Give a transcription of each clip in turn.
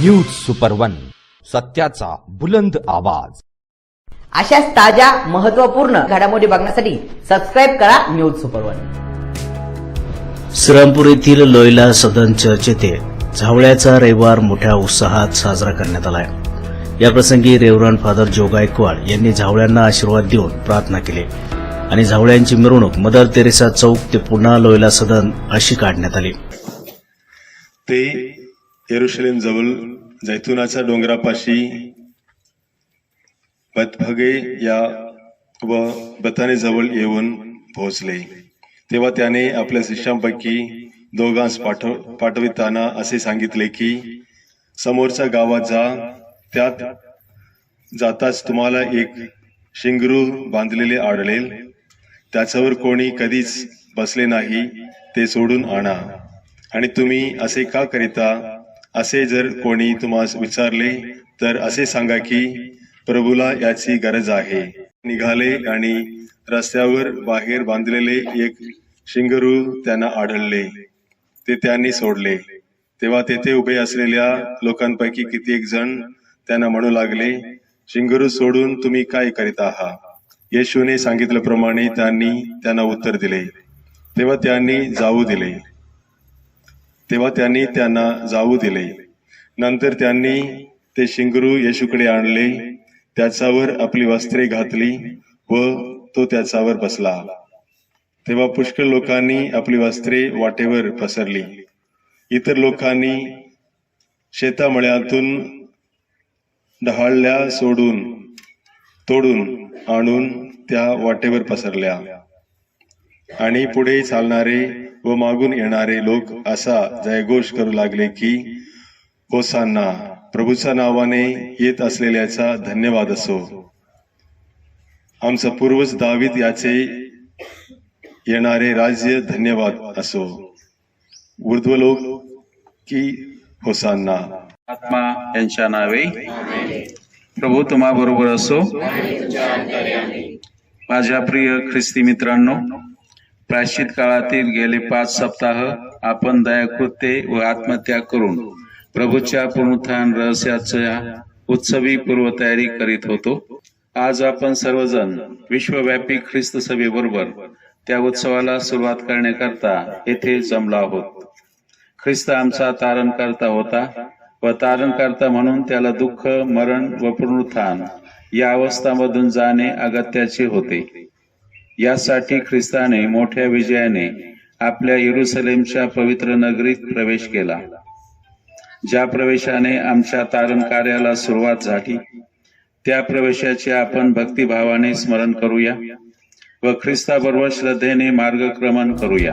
News super one सत्याचा बुलंद आवाज. अशाच ताज्या महत्त्वपूर्ण घडामोडी बघण्यासाठी सबस्क्राईब करा न्यूज सुपर वन श्रीरामपूर येथील लोयला सदन चर्च येथे झावळ्याचा रविवार मोठ्या उत्साहात साजरा करण्यात आलाय. या प्रसंगी रेवरन फादर जो गायकवाड यांनी झावळ्यांना आशीर्वाद देऊन प्रार्थना केली. आणि झावळ्यांची मिरवणूक मदर तेरेसा चौक ते पुन्हा लोयला सदन अशी काढण्यात आली. ते येरुशलेम जवळ जैतुनाच्या डोंगरापाशी बतभगे या व बताने जवळ येऊन पोहोचले. तेव्हा त्याने आपल्या शिष्यांपैकी दोघांस पाठव पाठविताना असे सांगितले की समोरच्या गावात जा. त्यात जाताच तुम्हाला एक शिंगरू बांधलेले आढळेल. त्याच्यावर कोणी कधीच बसले नाही. ते सोडून आणा. आणि तुम्ही असे का करिता? असे जर कोणी तुम्हास विचारले तर असे सांगा की प्रभूला याची गरज आहे. निघाले आणि रस्त्यावर बाहेर बांधलेले एक शिंगरू त्यांना आढळले. ते त्यांनी सोडले. तेव्हा तेथे उभे असलेल्या लोकांपैकी कित्येक जण त्यांना म्हणू लागले शिंगरू सोडून तुम्ही काय करीत आहात येशूने सांगितल्याप्रमाणे त्यांनी त्यांना उत्तर दिले. तेव्हा त्यांनी जाऊ दिले. तेव्हा त्यांनी त्यांना जाऊ दिले. नंतर त्यांनी ते शिंगरू येशूकडे आणले. त्याच्यावर आपली वस्त्रे घातली व तो त्याच्यावर बसला. तेव्हा पुष्कळ लोकांनी आपली वस्त्रे वाटेवर पसरली. इतर लोकांनी शेतामळ्यातून डहाळल्या सोडून तोडून आणून त्या वाटेवर पसरल्या. आणि पुढे चालणारे व मागून येणारे लोक असा जयघोष करू लागले की होसांना प्रभूच्या नावाने येत असलेल्याचा धन्यवाद असो. आमचा पूर्वज दावीत याचे येणारे राज्य धन्यवाद असो. ऊर्ध्वलोक की होसांना आत्मा यांच्या नावे. प्रभू तुम्हा बरोबर असो. माझ्या प्रिय ख्रिस्ती मित्रांनो प्राचित काळातील गेले पाच सप्ताह आपण दयाकृत्ये व आत्मत्याग करून प्रभूच्या पुनरुत्थान रहस्याच्या उत्सवी पूर्वतयारी करीत होतो. आज आपण सर्वजण विश्वव्यापी ख्रिस्त सभेबरोबर त्या उत्सवाला सुरुवात करण्याकरता येथे जमलो आहोत. ख्रिस्त आमचा तारण करता होता व तारण करता म्हणून त्याला दुःख मरण व पुनरुत्थान या अवस्थामधून जाणे अगत्याचे होते. यासाठी ख्रिस्ताने मोठ्या विजयाने आपल्या येरुसलेमच्या पवित्र नगरीत प्रवेश केला. ज्या प्रवेशाने आमच्या तारण कार्याला सुरुवात झाली त्या प्रवेशाचे आपण भक्तिभावाने स्मरण करूया व ख्रिस्ताबरोबर श्रद्धेने मार्गक्रमण करूया.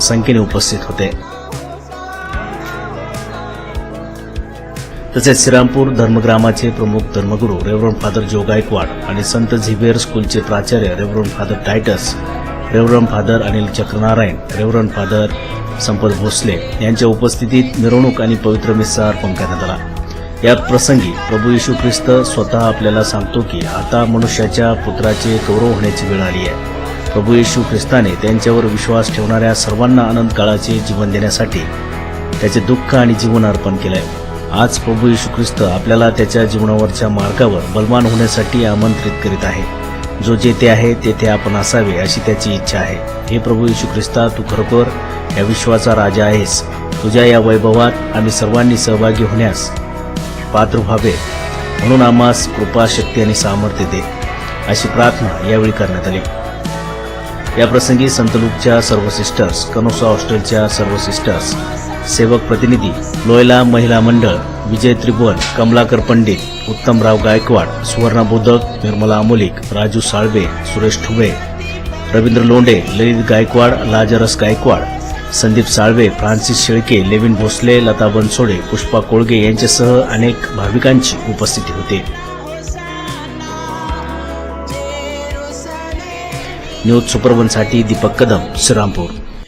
संख्येने उपस्थित होते. तसेच श्रीरामपूर धर्मग्रामाचे प्रमुख धर्मगुरू रेव्हरन फादर जो गायकवाड आणि संत झिवियर स्कूलचे प्राचार्य reverend father Titus reverend father Anil Chakranarayan reverend father Sampat Bhosale यांच्या उपस्थितीत मिरवणूक आणि पवित्र मिस्सा अर्पण करण्यात आला. या प्रसंगी प्रभू येशू ख्रिस्त स्वतः आपल्याला सांगतो की आता मनुष्याच्या पुत्राचे गौरव होण्याची वेळ आली आहे. प्रभू येशू ख्रिस्ताने त्यांच्यावर विश्वास ठेवणाऱ्या सर्वांना आनंद काळाचे जीवन देण्यासाठी त्याचे दुःख आणि जीवन अर्पण केलंय. आज प्रभू येशू ख्रिस्त आपल्याला त्याच्या जीवनावरच्या मार्गावर बलवान होण्यासाठी आमंत्रित करीत आहे. जो जेथे आहे तेथे आपण असावे अशी त्याची इच्छा आहे. हे प्रभू येशू ख्रिस्ता तू खरोखर या विश्वाचा राजा आहेस. तुझ्या या वैभवात आम्ही सर्वांनी सहभागी होण्यास पात्र व्हावे. म्हणून आम्हास कृपा शक्ती आणि सामर्थ्य दे. अशी प्रार्थना यावेळी करण्यात आली. याप्रसंगी संतलूकच्या सर्व सिस्टर्स कनोसा हॉस्टेलच्या सर्व सिस्टर्स सेवक प्रतिनिधी लोयला महिला मंडळ विजय त्रिभुवन Kamalakar Pandit Uttamrao Gaikwad Suvarna Bodhak Nirmala Amolik Raju Salve Suresh Thube Ravindra Londhe Lalit Gaikwad Lazarus Gaikwad Sandeep Salve Francis Shelke Levin Bhosale Lata Bansode Pushpa Kolge यांच्यासह अनेक भाविकांची उपस्थिती होती. न्यूज सुपरवनसाठी दीपक कदम श्रीरामपूर.